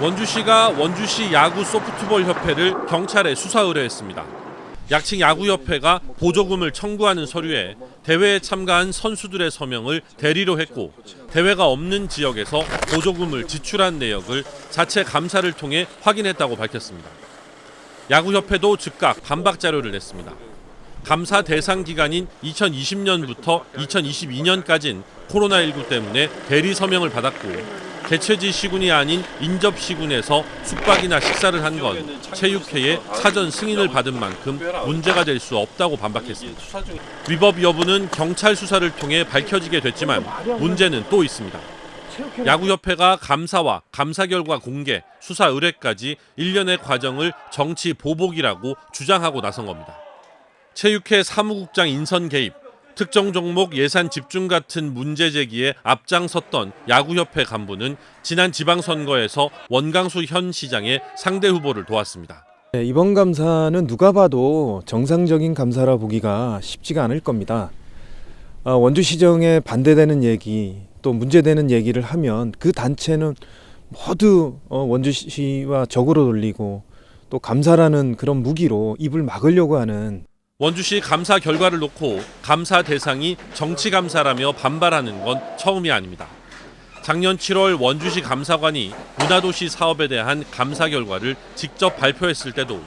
원주시가 원주시 야구 소프트볼 협회를 경찰에 수사 의뢰했습니다. 약칭 야구협회가 보조금을 청구하는 서류에 대회에 참가한 선수들의 서명을 대리로 했고 대회가 없는 지역에서 보조금을 지출한 내역을 자체 감사를 통해 확인했다고 밝혔습니다. 야구협회도 즉각 반박 자료를 냈습니다. 감사 대상 기간인 2020년부터 2022년까지는 코로나19 때문에 대리 서명을 받았고 개최지 시군이 아닌 인접 시군에서 숙박이나 식사를 한 건 체육회의 사전 승인을 받은 만큼 문제가 될 수 없다고 반박했습니다. 위법 여부는 경찰 수사를 통해 밝혀지게 됐지만 문제는 또 있습니다. 야구협회가 감사와 감사 결과 공개, 수사 의뢰까지 일련의 과정을 정치 보복이라고 주장하고 나선 겁니다. 체육회 사무국장 인선 개입, 특정 종목 예산 집중 같은 문제 제기에 앞장섰던 야구협회 간부는 지난 지방선거에서 원강수 현 시장의 상대 후보를 도왔습니다. 네, 이번 감사는 누가 봐도 정상적인 감사라 보기가 쉽지가 않을 겁니다. 아, 원주 시정에 반대되는 얘기 또 문제되는 얘기를 하면 그 단체는 모두 어, 원주시와 적으로 돌리고 또 감사라는 그런 무기로 입을 막으려고 하는 원주시 감사 결과를 놓고 감사 대상이 정치 감사라며 반발하는 건 처음이 아닙니다. 작년 7월 원주시 감사관이 문화도시 사업에 대한 감사 결과를 직접 발표했을 때도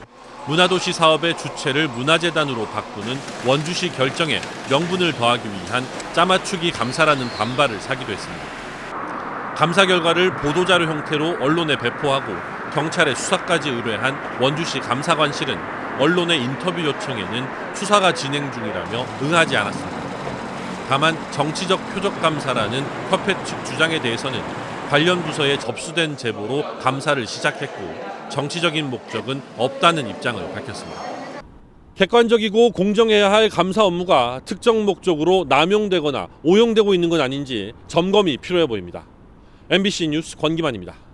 문화도시 사업의 주체를 문화재단으로 바꾸는 원주시 결정에 명분을 더하기 위한 짜맞추기 감사라는 반발을 사기도 했습니다. 감사 결과를 보도자료 형태로 언론에 배포하고 경찰에 수사까지 의뢰한 원주시 감사관실은 언론의 인터뷰 요청에는 수사가 진행 중이라며 응하지 않았습니다. 다만 정치적 표적 감사라는 협회 측 주장에 대해서는 관련 부서에 접수된 제보로 감사를 시작했고 정치적인 목적은 없다는 입장을 밝혔습니다. 객관적이고 공정해야 할 감사 업무가 특정 목적으로 남용되거나 오용되고 있는 건 아닌지 점검이 필요해 보입니다. MBC 뉴스 권기만입니다.